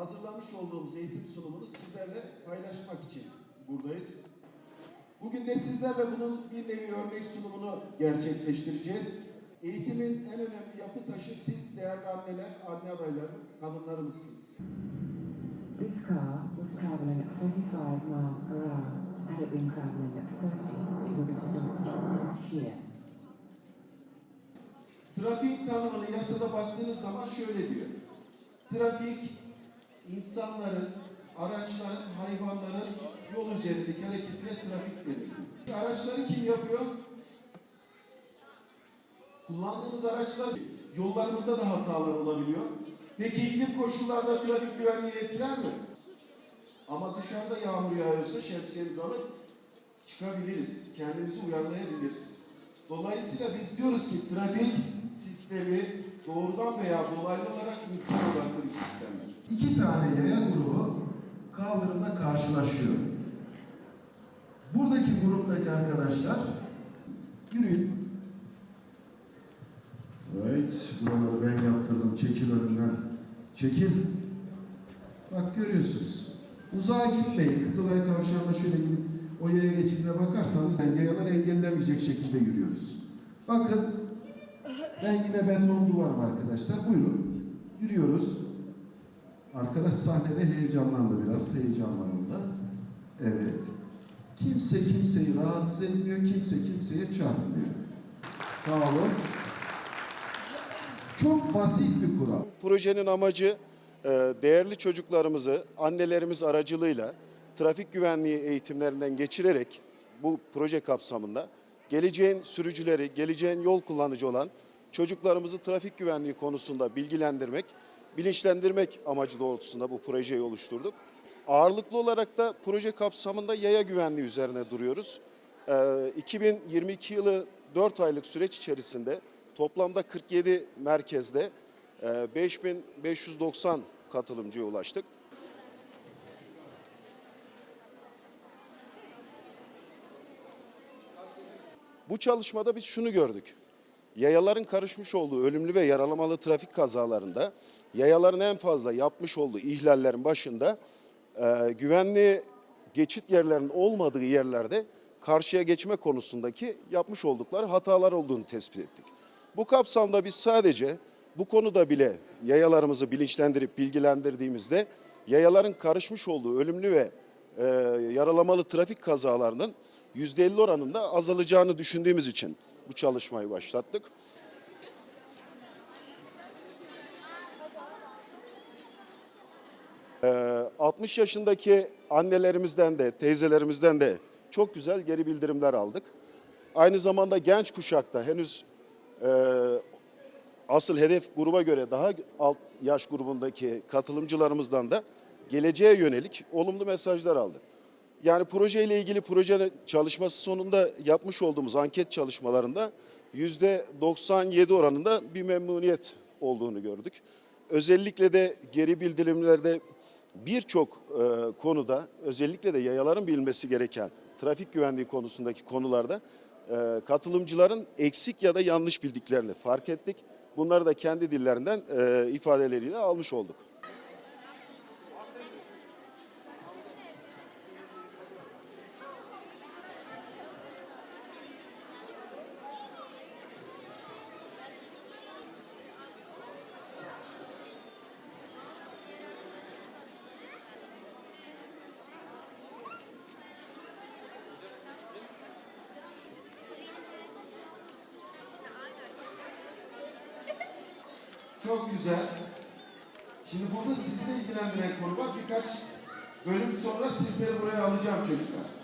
hazırlamış olduğumuz eğitim sunumunu sizlerle paylaşmak için buradayız. Bugün de sizlerle bunun bir nevi örnek sunumunu gerçekleştireceğiz. Eğitimin en önemli yapı taşı siz değerli anneler, anne adayları, kadınlarımızsınız. This car was travelling at 35 miles per hour. Had it been travelling at 30, it would have stopped here. Trafik tanımını yasada baktığınız zaman şöyle diyor. Trafik, insanların, araçların, hayvanların yol üzerindeki hareketine trafik denir. Araçları kim yapıyor? Kullandığımız araçlar, yollarımızda da hatalar olabiliyor. Peki iklim koşullarda trafik güvenliğini etkiler mi? Ama dışarıda yağmur yağıyorsa şemsiyemizi alıp çıkabiliriz. Kendimizi uyarlayabiliriz. Dolayısıyla biz diyoruz ki trafik sistemi doğrudan veya dolaylı olarak insan odaklı bir sistemdir. İki tane yaya grubu kaldırımda karşılaşıyor. Buradaki gruptaki arkadaşlar yürüyün. Evet, buraları ben yaptırdım. Çekil önümden. Çekil. Bak görüyorsunuz. Uzağa gitmeyin. Kızılay kavşağında şöyle gidip o yaya geçidine bakarsanız ben yayalar engellemeyecek şekilde yürüyoruz. Bakın ben yine beton duvarım arkadaşlar. Buyurun. Yürüyoruz. Arkadaş sahnede heyecanlandı biraz. Heyecan var onda. Evet. Kimse kimseyi rahatsız etmiyor. Kimse kimseye çarpmıyor. Sağ olun. Çok basit bir kural. Projenin amacı e, değerli çocuklarımızı annelerimiz aracılığıyla trafik güvenliği eğitimlerinden geçirerek bu proje kapsamında geleceğin sürücüleri, geleceğin yol kullanıcı olan çocuklarımızı trafik güvenliği konusunda bilgilendirmek, bilinçlendirmek amacı doğrultusunda bu projeyi oluşturduk. Ağırlıklı olarak da proje kapsamında yaya güvenliği üzerine duruyoruz. E, 2022 yılı 4 aylık süreç içerisinde toplamda 47 merkezde e, 5590 katılımcıya ulaştık. Bu çalışmada biz şunu gördük. Yayaların karışmış olduğu ölümlü ve yaralamalı trafik kazalarında yayaların en fazla yapmış olduğu ihlallerin başında e, güvenli geçit yerlerinin olmadığı yerlerde karşıya geçme konusundaki yapmış oldukları hatalar olduğunu tespit ettik. Bu kapsamda biz sadece bu konuda bile yayalarımızı bilinçlendirip bilgilendirdiğimizde yayaların karışmış olduğu ölümlü ve e, yaralamalı trafik kazalarının %50 oranında azalacağını düşündüğümüz için bu çalışmayı başlattık. Ee, 60 yaşındaki annelerimizden de teyzelerimizden de çok güzel geri bildirimler aldık. Aynı zamanda genç kuşakta henüz e, asıl hedef gruba göre daha alt yaş grubundaki katılımcılarımızdan da geleceğe yönelik olumlu mesajlar aldık. Yani projeyle ilgili projenin çalışması sonunda yapmış olduğumuz anket çalışmalarında yüzde 97 oranında bir memnuniyet olduğunu gördük. Özellikle de geri bildirimlerde birçok e, konuda özellikle de yayaların bilmesi gereken trafik güvenliği konusundaki konularda e, katılımcıların eksik ya da yanlış bildiklerini fark ettik. Bunları da kendi dillerinden e, ifadeleriyle almış olduk. Çok güzel. Şimdi burada sizi de ilgilendiren konu var. Birkaç bölüm sonra sizleri buraya alacağım çocuklar.